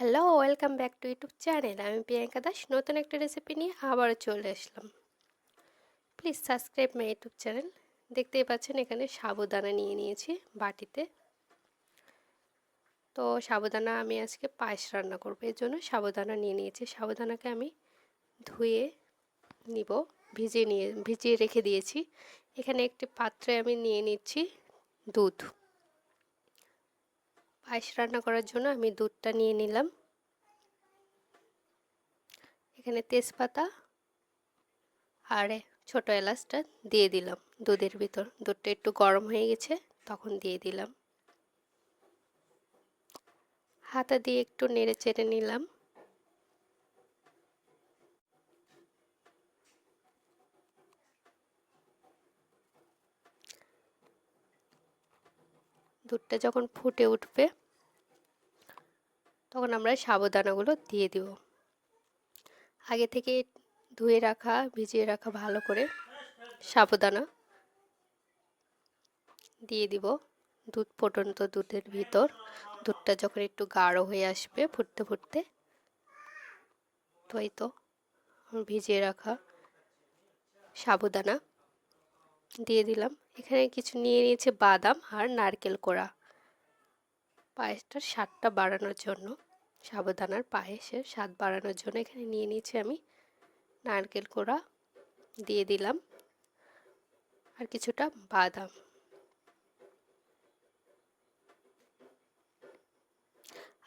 Hello welcome back to YouTube channel আমি প্রিয়াঙ্কা দাস, নতুন একটা রেসিপি নিয়ে আবারও চলে আসলাম। Please subscribe my YouTube channel দেখতেই পাচ্ছেন, এখানে সাবুদানা নিয়ে নিয়েছি বাটিতে। তো সাবুদানা আমি আজকে পায়েস রান্না করব, এর জন্য সাবুদানা নিয়ে নিয়েছি। সাবুদানাকে আমি ধুয়ে নিব, ভিজিয়ে নিয়ে, ভিজিয়ে রেখে দিয়েছি। এখানে একটি পাত্রে আমি নিয়ে নিচ্ছি দুধ। পায়েস রান্না করার জন্য আমি দুধটা নিয়ে নিলাম। এখানে তেজপাতা আর ছোট এলাচটা দিয়ে দিলাম দুধের ভিতর। দুধটা একটু গরম হয়ে গেছে, তখন দিয়ে দিলাম। হাতা দিয়ে একটু নেড়ে চেড়ে নিলাম। দুধটা যখন ফুটে উঠবে, তখন আমরা সাবুদানাগুলো দিয়ে দিব। আগে থেকে ধুয়ে রাখা, ভিজিয়ে রাখা ভালো করে সাবুদানা দিয়ে দিব দুধ ফুটন্ত দুধের ভিতর। দুধটা যখন একটু গাঢ় হয়ে আসবে ফুটতে ফুটতে, তো এই তো, ভিজিয়ে রাখা সাবুদানা দিয়ে দিলাম। এখানে কিছু নিয়ে নিয়েছে বাদাম আর নারকেল কোড়া। পায়েসটার স্বাদটা বাড়ানোর জন্য সাবুদানার পায়েসের স্বাদ বাড়ানোর জন্য এখানে নিয়ে নিয়েছি আমি নারকেল কোড়া, দিয়ে দিলাম আর কিছুটা বাদাম।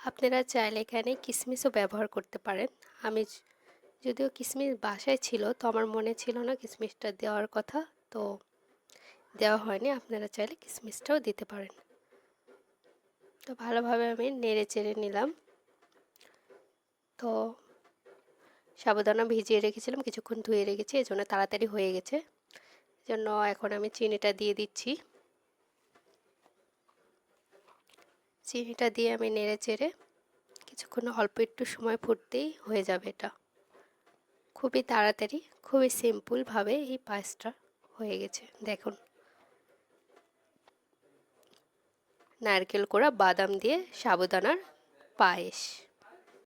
আপনারা চাইলে এখানে কিশমিশও ব্যবহার করতে পারেন। আমি যদিও কিশমিশ বাসায় ছিল, তো আমার মনে ছিল না কিশমিশটা দেওয়ার কথা, তো দেওয়া হয়নি, আপনারা চাইলে কিশমিশটাও দিতে পারেন। তো ভালোভাবে আমি নেড়ে চেড়ে নিলাম। তো সাবধানা ভিজিয়ে রেখেছিলাম, কিছুক্ষণ ধুয়ে রেখেছি, এই জন্য তাড়াতাড়ি হয়ে গেছে। জন্য এখন আমি চিনিটা দিয়ে দিচ্ছি। চিনিটা দিয়ে আমি নেড়ে চেড়ে কিছুক্ষণ অল্প একটু সময় ফুটতেই হয়ে যাবে এটা। খুবই তাড়াতাড়ি, খুবই সিম্পলভাবে এই পায়েসটা হয়ে গেছে, দেখুন। নারকেল কোড়া বাদাম দিয়ে সাবুদানার পায়েস।